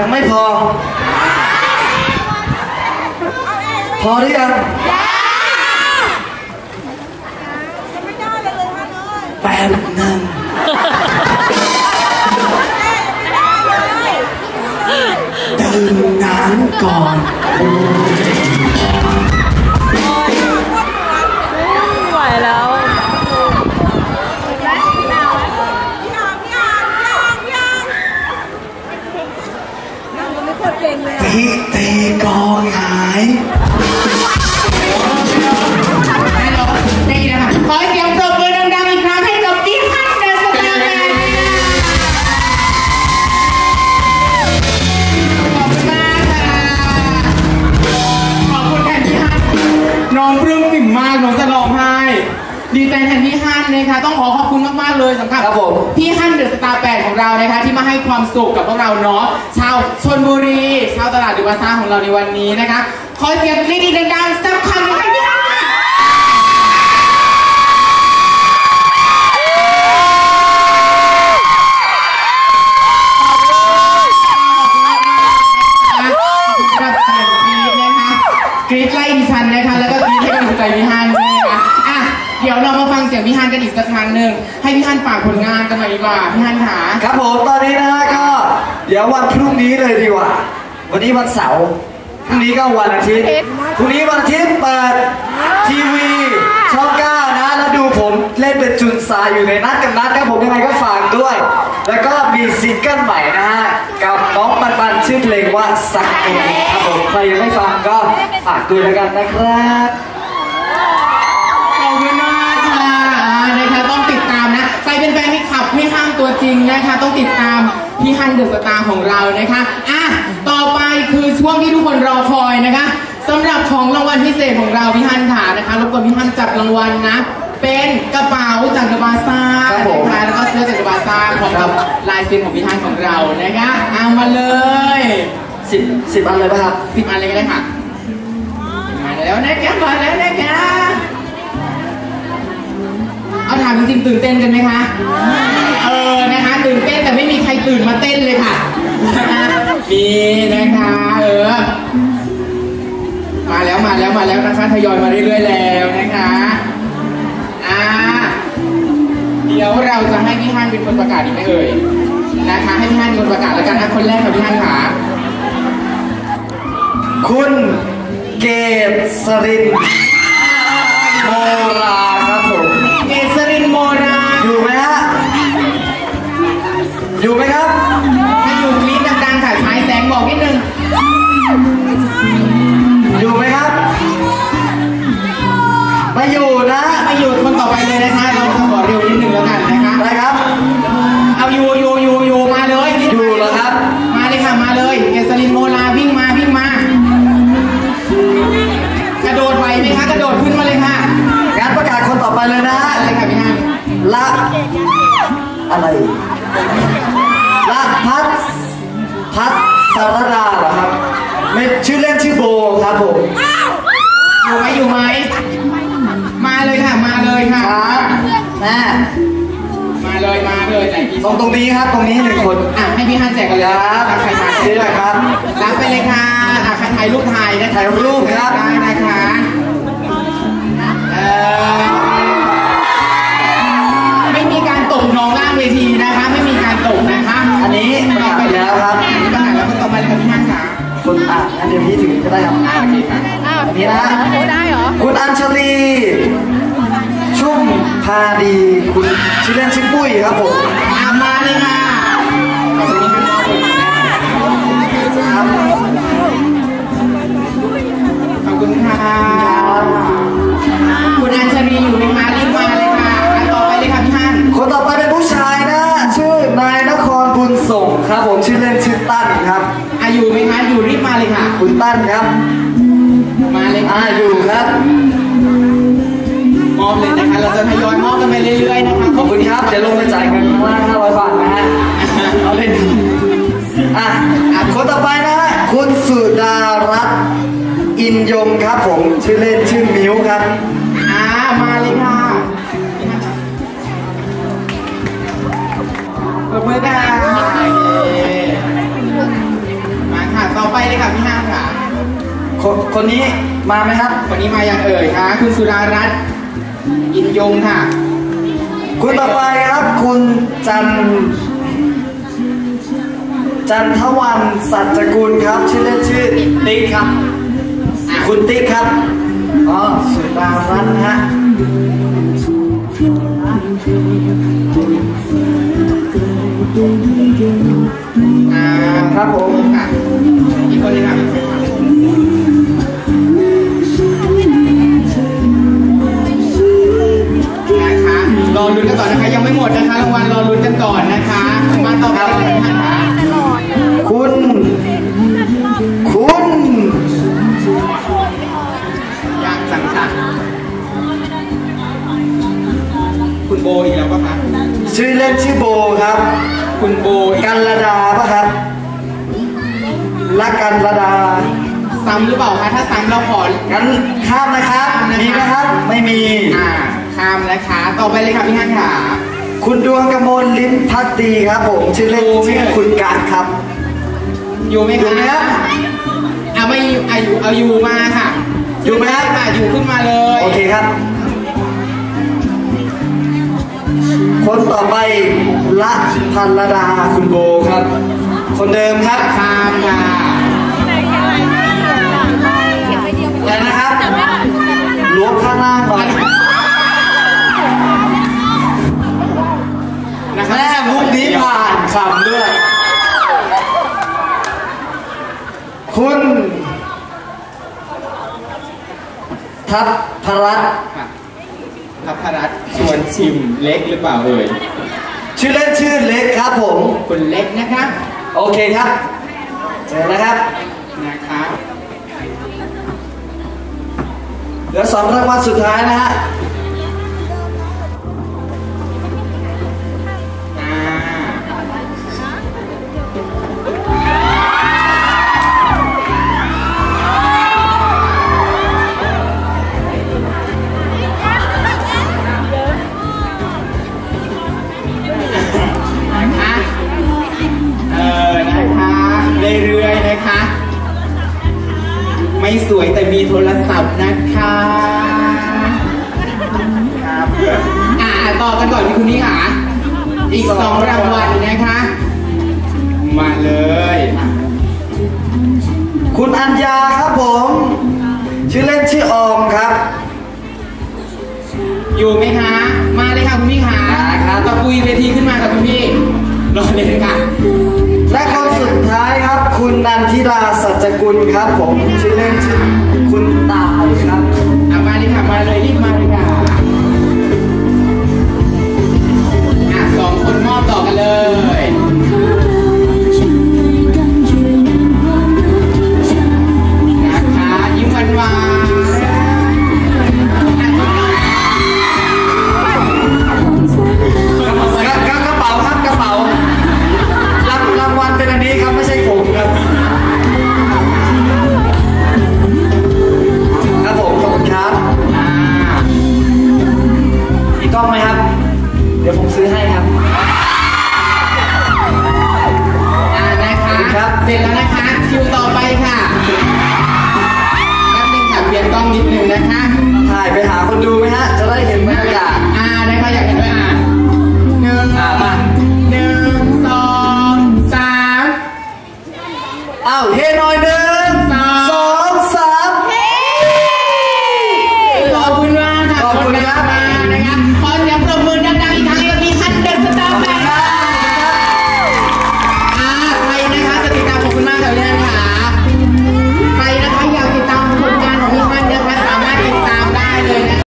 ยังไม่พอ พอหรือยังแป๊บหนึ่งดื่มน้ำก่อน กองหายนี่นะคะขอเสียงปรบมือดังๆอีกครั้งให้กับพี่ฮันเดอร์สตาร์แมนขอบคุณมากค่ะ ขอบคุณแทนพี่ฮันน้องปลื้มปิ่มมากน้องจะร้องไห้ ดีใจแทนพี่ฮันนะคะต้องขอขอบคุณมากๆเลยสำหรับครับผม พี่ฮันเดอะสตาร์แปดของเรานะคะ ที่มาให้ความสุขกับพวกเราเนาะชาวชนบุรี ชาวตลาดดิวาซ่าของเราในวันนี้นะคะ ขอเสียงดีๆดังๆสักคำหนึ่งให้พี่ฮัน ผลงานกันหน่อยดีกว่าพี่ฮันขาครับผมตอนนี้นะฮะก็ เดี๋ยววันพรุ่งนี้เลยดีกว่า วันนี้วันเสาร์พรุ่งนี้ก็วันอาทิตย์พรุ่งนี้วันอาทิตย์เปิดทีวีช่องเก้านะแล้วดูผมเล่นเป็นจุนซาอยู่ในนัดกับนัดครับผมยังไงก็ฝากด้วย แล้วก็มีซิงเกิลใหม่นะฮะกับน้องปันปันชื่อเพลงว่าสักคนครับผมใครยังไม่ฟังก็ฝากด้วยแล้วกันนะครับ เป็นแฟนพี่ขับพี่ห้างตัวจริงนะคะ ต้องติดตามพี่ฮันเดอะสตาร์ของเรานะคะอะต่อไปคือช่วงที่ทุกคนรอคอยนะคะสำหรับของรางวัลพิเศษของเราพี่ฮันค่ะนะคะรบกวนพี่ฮันจับรางวัลนะ เป็นกระเป๋าจากเดอะบาซ่าครับผมนะคะแล้วก็เสื้อจากเดอะบาซ่าพร้อมกับลายเซ็นของพี่ฮันของเรานะคะเอามาเลยสิบสิบอันเลยป่ะครับสิบอันเลยก็ได้ค่ะมาแล้วนะคะมาแล้วนะคะาถามจริงๆตื่นเต้นกันไหมคะ เออ นะคะ ตื่นเต้นแต่ไม่มีใครตื่นมาเต้นเลยค่ะนะคะมีนะคะ เออ มาแล้วมาแล้วมาแล้วนะคะทยอยมาเรื่อยๆแล้วนะคะอ่าเดี๋ยวเราจะให้พี่ฮันเป็นคนประกาศดีไหมเอ่ย นะคะ ให้พี่ฮันเป็นคนประกาศแล้วกันนะคนแรกกับพี่ฮันขาคุณเกตสรินโมราครับารดาเหรอครับไม่ชื่อเล่นชื่อโบครับผมอยู่ไหมอยู่ไหม มาเลยค่ะ มาเลยค่ะ ครับแม่มาเลยมาเลยไหนพี่ตรงตรงนี้ครับ ตรงนี้หนึ่งคนอะให้พี่ฮันแจกกันเลยครับใครมานี่แหละครับรับไปเลยค่ะอะใครถ่ายรูปถ่ายนะถ่ายรูปครับได้นะคะ อะงั้นเดี๋ยวพี่ถือก็ได้ครับอ่าโอเคค่ะอ้าวอันนี้นะโอ้ได้เหรอ คุณอัญชลี ชุ่มพาดี คุณชื่อเล่นชื่อปุ้ยครับผมอะมาเลยค่ะขอบคุณเป็นมอบเลยนะครับขอบคุณค่ะคุณอัญชลี เลยค่ะคุณตั้นครับ มาเลยอ่าค่ะอยู่ครับมอบเลยนะคะ เราจะทยอยมอบกันไปเรื่อยๆนะคะขอบคุณครับเดี๋ยวลงไปจ่ายเงินข้างล่าง500บาทนะฮะเอาเล่นอะอะคนต่อไปนะฮะคุณสุดารัตน์อินยมครับผมชื่อเล่นชื่อมิวครับอ่ามาเลยค่ะปรบมือค่ะค คนนี้มาไหมครับวันนี้มาอย่างเอ่ยคะคุณสุดารัตน์อินยงค่ะ คุณต่อไปครับ คุณจัน จันทวันสัจกุลครับ ชื่อเล่นชื่อติ๊กครับอะคุณติ๊กครับอ๋อสุดารัตน์ฮะอ่าครับผม กจังค่ะ คุณโบอีกแล้วปะคะชื่อเล่นชื่อโบครับ คุณโบอีกกันระดาปะครับละกันระดา ซ้ำหรือเปล่าคะ ถ้าซ้ำเราขอ งั้นข้ามนะครับข้ามนะคะ มีไหมครับ ไม่มี อ่าข้ามนะคะ ต่อไปเลยค่ะพี่ฮันค่ะ คุณดวงกมลลิ้มพักดีครับผม ชื่อเล่นโอ้ชื่อไม่คุณการดครับ อยู่ไหมอยู่คะไหมครับ เอาไม่อยู่เอาอยู่เอาอยู่มาค่ะ อยู่ไหมครับค่ะอยู่ขึ้นมาเลย โอเคครับ คนต่อไปละพันระดาคุณโบครับ คนเดิมครับข้ามค่ะอะไรนะครับล้วงข้างล่างหน่อยนะคะแม่มุกนี้ผ่านคำด้วย คุณ ทัพพรัตน์ค่ะพัทรรัตน์ชวนชิมเล็กหรือเปล่าเอ่ยชื่อเล่นชื่อเล็กครับผม คุณเล็กนะคะโอเคครับเจอแล้วครับ นะคะเหลือสองรางวัลสุดท้ายนะฮะ ไม่สวยแต่มีโทรศัพท์นะคะครับอ่าต่อกันก่อนพี่คุณนี่ค่ะ อีกสองรางวัลนะคะ มาเลย คุณอัญญาครับผม ชื่อเล่นชื่อออมครับ อยู่ไหมคะ มาเลยค่ะคุณพี่ขามาครับตะปุยเวทีขึ้นมากับคุณพี่รอเลยค่ะและ นันทิราสัจกุลครับผมชื่อเล่นชื่อคุณตายครับมาเลยค่ะมาเลยรีบมา ไปหาคนดูไหมฮะ จะได้เห็นไหม